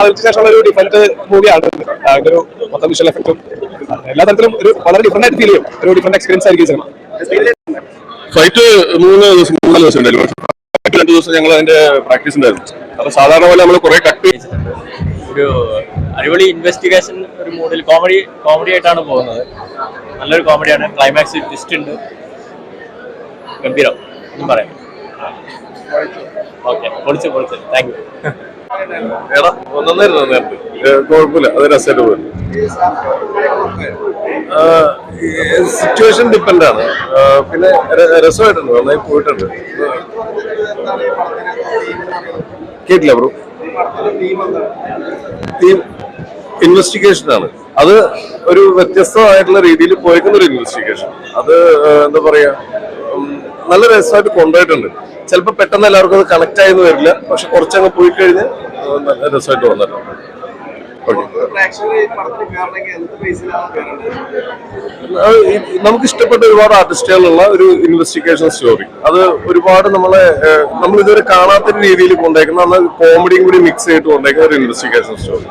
അതിന് ശേഷമുള്ള ഒരു ഡിഫറെന്റ് മൂവിയാണ് അതിന്റെ ഒരു മൊത്തം വിഷ്വൽ എഫക്റ്റും എല്ലാ തരത്തിലും ഒരു വളരെ ഡിഫറെന്റ് ആയിട്ട് ഫീൽ ചെയ്യും. ഒരു ഡിഫറെന്റ് എക്സ്പീരിയൻസ് ആയിരിക്കും സിനിമ ഫൈറ്റ് മൂന്ന് ദിവസം മൂന്ന് ദിവസം ഉണ്ടായിരുന്നു. ഫൈറ്റ് രണ്ട് ദിവസം ഞങ്ങൾ അതിന്റെ പ്രാക്ടീസ് ഉണ്ടായിരുന്നു. അപ്പൊ സാധാരണ പോലെ നമ്മൾ കുറെ കട്ട് ഒരു അടിപൊളി ഇൻവെസ്റ്റിഗേഷൻ ഒരു മൂഡിൽ കോമഡി കോമഡി ആയിട്ടാണ് പോകുന്നത്. നല്ലൊരു കോമഡിയാണ് ക്ലൈമാക്സ് ട്വിസ്റ്റ് ഉണ്ട്. ഗംഭീരം. ഒന്നും പറയാം. ഓക്കെ പൊളിച്ച് പൊളിച്ച്. താങ്ക് യു എടാ നന്നായിരുന്നു നേരത്തെ? കുഴപ്പമില്ല അത് രസമായിട്ട് സിറ്റുവേഷൻ ഡിപ്പെൻഡ് ആണ്. പിന്നെ രസമായിട്ടുണ്ട് നന്നായി പോയിട്ടുണ്ട്. കേട്ടില്ല ബ്രോ തീം ഇൻവെസ്റ്റിഗേഷൻ ആണ്. അത് ഒരു വ്യത്യസ്തമായിട്ടുള്ള രീതിയിൽ പോയേക്കുന്ന ഒരു ഇൻവെസ്റ്റിഗേഷൻ അത് എന്താ പറയാ നല്ല രസമായിട്ട് കൊണ്ടുപോയിട്ടുണ്ട്. ചിലപ്പോൾ പെട്ടെന്ന് എല്ലാവർക്കും അത് കണക്ട് ആയെന്ന് വരില്ല. പക്ഷെ കുറച്ചങ്ങ് പോയി കഴിഞ്ഞ് നല്ല രസമായിട്ട് വന്നിട്ടുണ്ട്. നമുക്ക് ഇഷ്ടപ്പെട്ട ഒരുപാട് ആർട്ടിസ്റ്റുകളുള്ള ഒരു ഇൻവെസ്റ്റിഗേഷൻ സ്റ്റോറി അത് ഒരുപാട് നമ്മളെ നമ്മൾ ഇതുവരെ കാണാത്ത രീതിയിൽ കൊണ്ടേക്കുന്ന എന്നാൽ കോമഡിയും കൂടി മിക്സ് ചെയ്തിട്ട് കൊണ്ടേക്കുന്ന ഒരു ഇൻവെസ്റ്റിഗേഷൻ സ്റ്റോറി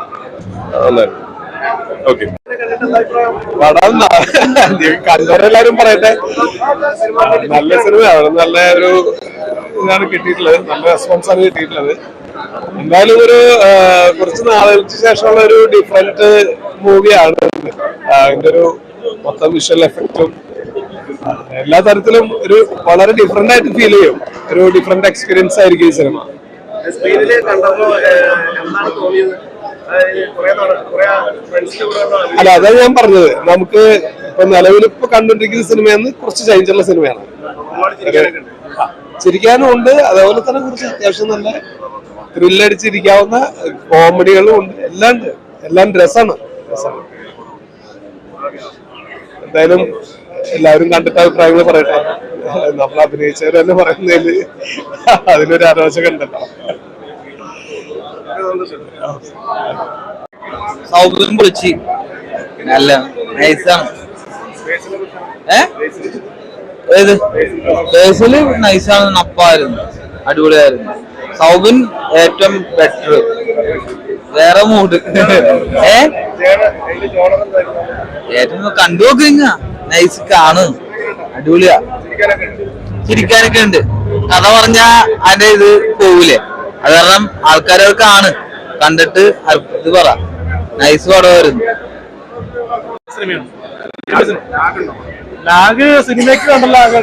ഓക്കെ കണ്ടവരെല്ലാരും പറയട്ടെ. നല്ല സിനിമയാണ് നല്ല ഒരു ഇതാണ് കിട്ടിയിട്ടുള്ളത്. നല്ല റെസ്പോൺസ് ആണ് കിട്ടിയിട്ടുള്ളത്. എന്തായാലും ഒരു കുറച്ച് നാളുകൾക്ക് ശേഷമുള്ള ഒരു ഡിഫറെന്റ് മൂവിയാണ്. അതിന്റെ ഒരു മൊത്തം വിഷ്വൽ എഫക്റ്റും എല്ലാ തരത്തിലും ഒരു വളരെ ഡിഫറെന്റ് ആയിട്ട് ഫീൽ ചെയ്യും. ഒരു ഡിഫറെന്റ് എക്സ്പീരിയൻസ് ആയിരിക്കും ഈ സിനിമ അല്ല അതാണ് ഞാൻ പറഞ്ഞത്. നമുക്ക് ഇപ്പൊ നിലവിൽ ഇപ്പൊ കണ്ടുകൊണ്ടിരിക്കുന്ന സിനിമയെന്ന് കുറച്ച് ചേഞ്ചുള്ള സിനിമയാണ് ഒരുപാട് ചിരിക്കാനൊക്കെ ഉണ്ട് ആ, ചിരിക്കാനും ഉണ്ട്. അതേപോലെ തന്നെ കുറച്ച് അത്യാവശ്യം നല്ല ത്രില്ലടിച്ചിരിക്കാവുന്ന കോമഡികളും ഉണ്ട്. എല്ലാം ഉണ്ട്. എല്ലാം രസമാണ്. രസമാണ്. എന്തായാലും എല്ലാവരും കണ്ടിട്ട് അഭിപ്രായങ്ങൾ പറയട്ടെ. നമ്മൾ അഭിനയിച്ചവർ തന്നെ പറയുന്നതിൽ അതിനൊരു ആലോചന ഉണ്ടല്ലോ. സൗകര്യം പൊളിച്ച് നല്ല നൈസാണ്. ഏ? ഏത്? ബേസിൽ നൈസാണ് നപ്പായിരുന്നു അടിപൊളിയായിരുന്നു. സൗബിൻ ഏറ്റവും ബെറ്റർ വേറെ മൂഡ് ഏ? ഏറ്റവും കണ്ടു നോക്കിങ്ങ നൈസ് കാണ് അടിപൊളിയാ. ചിരിക്കാനൊക്കെ ഉണ്ട്. കഥ പറഞ്ഞ അതിന്റെ ഇത് പോവില്ലേ അത് കാരണം ആൾക്കാരൊക്കെ കാണ്. കണ്ടിട്ട് ഇത് പറ. നൈസ് പടമായിരുന്നു. ലാഗ് സിനിമയ്ക്ക് കണ്ട ലാഗ്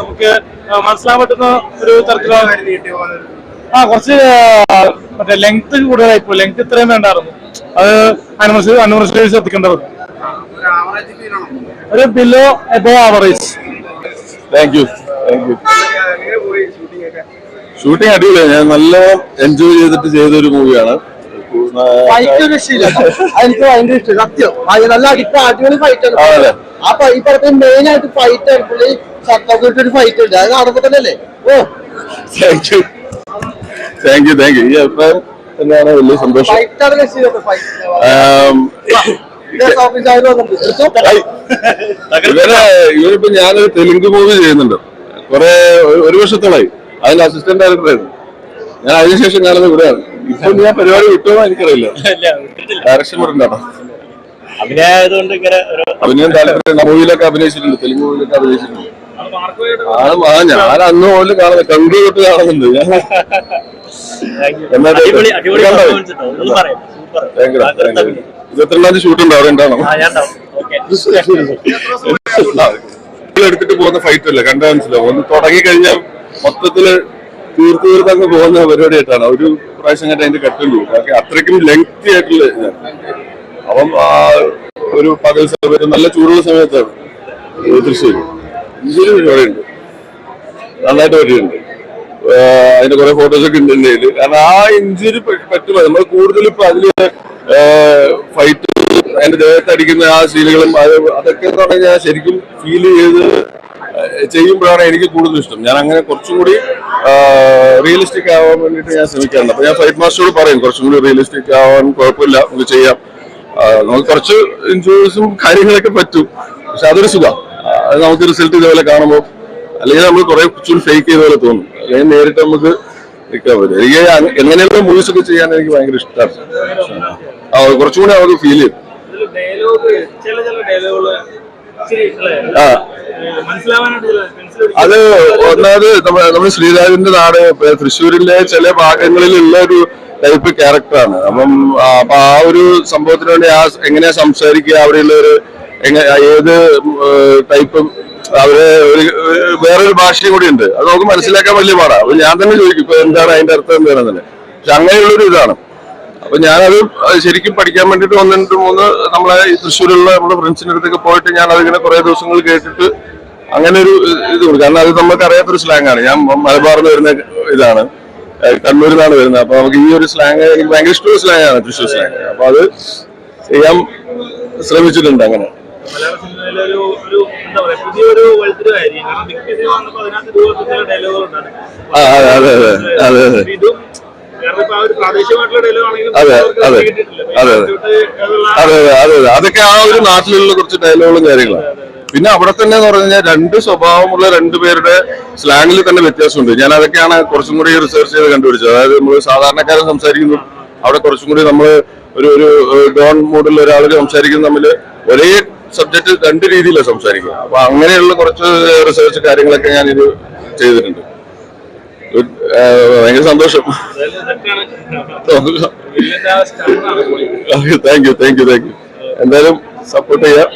നമുക്ക് മനസ്സിലാൻ പറ്റുന്ന ഒരു തരത്തിലാണ്. ആ കുറച്ച് മറ്റേ ലെങ്ത് കൂടുതലായി പോയി ലെങ്ത് ഇത്രയും വേണ്ടായിരുന്നു. അത് അനുമർശ അനുമർശ ശ്രദ്ധിക്കേണ്ടത് ഒരു ഒരു below above average thank you thank you shooting shooting അടിപൊളിയാണ് ഞാൻ നല്ല എൻജോയ് ചെയ്തിട്ട് ചെയ്ത ഒരു മൂവിയാണ് ഫൈറ്റ് രക്ഷയില്ല എനിക്ക് ഭയങ്കര ഇഷ്ടം. സത്യം. നല്ല അടിപ്പ അടിപൊളി ഫൈറ്റ് ആണ്? ആ ഈ പടത്തിൽ മെയിൻ ആയിട്ട് ഫൈറ്റ് ആണ്. പുള്ളി ഷർട്ടൊക്കെ ഒരു ഫൈറ്റ് ഉണ്ട്. അത് കാണുമ്പോ തന്നെ അല്ലേ ഓ. Thank you thank you thank you ഈ അഭിപ്രായം തന്നെയാണ് വലിയ സന്തോഷം. ഫൈറ്റ് ആണ് രക്ഷയില്ല ഫൈറ്റ് ആം, ഓഫീസ് വന്നിട്ട് ഐ, ഇവരെ ഇവരിപ്പോ ഞാനൊരു തെലുങ്ക് മൂവി ചെയ്യുന്നുണ്ട്. കുറെ ഒരു- വർഷത്തോളായി. അതിന് അസിസ്റ്റന്റ് ഡയറക്ടറായിരുന്നു ഞാൻ അതിനുശേഷം ഞാനത് ഇവിടെയാണ് ഇപ്പൊ ഞാൻ പരിപാടി വിട്ടോ എനിക്കറിയില്ല. ഡയറക്ഷൻ പറഞ്ഞോ അഭിനയമായതുകൊണ്ട് ഇങ്ങനെ ഒരു അഭിനയം താല്പര്യം മൂവിയിലൊക്കെ അഭിനയിച്ചിട്ടുണ്ട് തെലുങ്ക് മൂവിയിലൊക്കെ അഭിനയിച്ചിട്ടുണ്ട്. ആ ഞാൻ അന്ന് മുതൽ കാണുന്നത് കണ്ടു തൊട്ട് കാണുന്നുണ്ട്. ഞാൻ. ഇരുപത്തിരണ്ടാം തീയതി ഷൂട്ട് ഉണ്ട് അവിടെ ഉണ്ടാവണം എടുത്തിട്ട് പോകുന്ന ഫൈറ്റ് അല്ല? കണ്ടാ മനസ്സിലാവും. ഒന്ന് തുടങ്ങി കഴിഞ്ഞാൽ മൊത്തത്തിൽ തീർത്ത് തീർത്തങ്ങ് പോകുന്ന പരിപാടിയായിട്ടാണ്. ഒരു പ്രാവശ്യം കണ്ട് അതിന്റെ കട്ടുള്ളൂ അത്രയ്ക്കും ലെങ്തി ആയിട്ടുള്ള അപ്പം ഒരു പകൽ സമയത്ത് നല്ല ചൂടുള്ള സമയത്താണ് തൃശ്ശൂർ ഇഞ്ചിരി പരിപാടിയുണ്ട് നന്നായിട്ട് പറ്റിയിട്ടുണ്ട്. അതിന്റെ കുറെ ഫോട്ടോസ് ഒക്കെ ഉണ്ട് എന്റെ കാരണം ആ ഇഞ്ചുറി പറ്റുമോ? നമ്മൾ കൂടുതൽ ഇപ്പൊ അതിൽ ഫൈറ്റ് അതിന്റെ ദേഹത്ത് അടിക്കുന്ന ആ സീനുകളും അത് അതൊക്കെ എന്ന് പറഞ്ഞാൽ ശരിക്കും ഫീൽ ചെയ്ത് ചെയ്യുമ്പോഴാണ് എനിക്ക് കൂടുതൽ ഇഷ്ടം. ഞാൻ അങ്ങനെ കുറച്ചും കൂടി റിയലിസ്റ്റിക് ആവാൻ വേണ്ടിയിട്ട് ഞാൻ ശ്രമിക്കാറുണ്ട്. അപ്പൊ ഞാൻ ഫൈറ്റ് മാസ്റ്ററോട് പറയും കുറച്ചും കൂടി റിയലിസ്റ്റിക് ആവാൻ കുഴപ്പമില്ല നമുക്ക് ചെയ്യാം. നമുക്ക് കുറച്ച് ഇൻഷുറൻസും കാര്യങ്ങളൊക്കെ പറ്റും. പക്ഷെ അതൊരു സുഖം. അത് നമുക്ക് റിസൾട്ട് ഇതേപോലെ കാണുമ്പോൾ അല്ലെങ്കിൽ നമ്മൾ കുറെ കുറച്ചുകൂടി ഫേക്ക് ചെയ്ത പോലെ തോന്നും. അല്ലെങ്കിൽ നേരിട്ട് നമുക്ക് നിൽക്കാൻ പറ്റും. എനിക്ക് എങ്ങനെയൊക്കെ എങ്ങനെയുള്ള മൂവീസ് ഒക്കെ ചെയ്യാൻ എനിക്ക് ഭയങ്കര ഇഷ്ടമാണ് ആ കുറച്ചും കൂടി അവർക്ക് ഫീൽ ചെയ്യും. ആ. അത് ഒന്നാമത് നമ്മ- നമ്മുടെ ശ്രീരാജിന്റെ നാട് തൃശ്ശൂരിന്റെ തൃശ്ശൂരിലെ ചില ഭാഗങ്ങളിലുള്ള ഒരു ടൈപ്പ് ക്യാരക്ടറാണ് അപ്പം അപ്പൊ ആ ഒരു സംഭവത്തിന് വേണ്ടി ആ എങ്ങനെയാ സംസാരിക്കുക? അവിടെയുള്ള ഒരു ഏത് ടൈപ്പ് അവർ ഒരു വേറൊരു ഭാഷയും കൂടി ഉണ്ട്. അത് നമുക്ക് മനസ്സിലാക്കാൻ വലിയ പാടാ. അപ്പൊ ഞാൻ തന്നെ ചോദിക്കും ഇപ്പൊ എന്താണ് അതിന്റെ അർത്ഥം എന്താണെന്ന് പക്ഷെ അങ്ങനെയുള്ളൊരു ഇതാണ്. അപ്പൊ ഞാനത് ശരിക്കും പഠിക്കാൻ വേണ്ടിട്ട് ഒന്ന് രണ്ട് മൂന്ന് നമ്മളെ തൃശ്ശൂരുള്ള നമ്മുടെ ഫ്രണ്ട്സിന്റെ അടുത്തൊക്കെ പോയിട്ട് ഞാൻ അതിങ്ങനെ കുറെ ദിവസങ്ങൾ കേട്ടിട്ട് അങ്ങനെ ഒരു ഇത് കൊടുക്കും. കാരണം അത് നമുക്ക് അറിയാത്തൊരു സ്ലാങ് ആണ്. ഞാൻ മലബാറിൽ വരുന്ന ഇതാണ്. കണ്ണൂരിൽ നിന്നാണ് വരുന്നത്. അപ്പൊ നമുക്ക് ഈ ഒരു സ്ലാങ് എനിക്ക് ഭയങ്കര ഇഷ്ടമുള്ള സ്ലാങ് ആണ് തൃശ്ശൂർ സ്ലാങ് അപ്പൊ അത് ചെയ്യാൻ ശ്രമിച്ചിട്ടുണ്ട് അങ്ങനെ. അതെ അതെ അതെ, അതെ. അതെ, അതെ. അതെ അതെ അതെ അതെ. അതൊക്കെ ആ ഒരു നാട്ടിലുള്ള കുറച്ച് ഡയലോഗുകളും കാര്യങ്ങളാണ് പിന്നെ അവിടെ തന്നെ എന്ന് പറഞ്ഞു കഴിഞ്ഞാൽ രണ്ട് സ്വഭാവമുള്ള രണ്ട് പേരുടെ സ്ലാങ്ങിൽ തന്നെ വ്യത്യാസമുണ്ട്. ഞാൻ അതൊക്കെയാണ് കുറച്ചും കൂടി റിസർച്ച് ചെയ്ത് കണ്ടുപിടിച്ചത്. അതായത് നമ്മൾ സാധാരണക്കാരൻ സംസാരിക്കുന്നു. അവിടെ കുറച്ചും കൂടി നമ്മൾ ഒരു ഒരു ഡോൺ മൂഡിൽ ഒരാൾ സംസാരിക്കുന്ന. തമ്മിൽ ഒരേ സബ്ജക്റ്റ് രണ്ട് രീതിയിലാണ് സംസാരിക്കുക. അപ്പൊ അങ്ങനെയുള്ള കുറച്ച് റിസർച്ച് കാര്യങ്ങളൊക്കെ ഞാൻ ഇത് ചെയ്തിട്ടുണ്ട് ഭയങ്കര സന്തോഷം. Thank you thank you thank you എന്തായാലും സപ്പോർട്ട് ചെയ്യാം.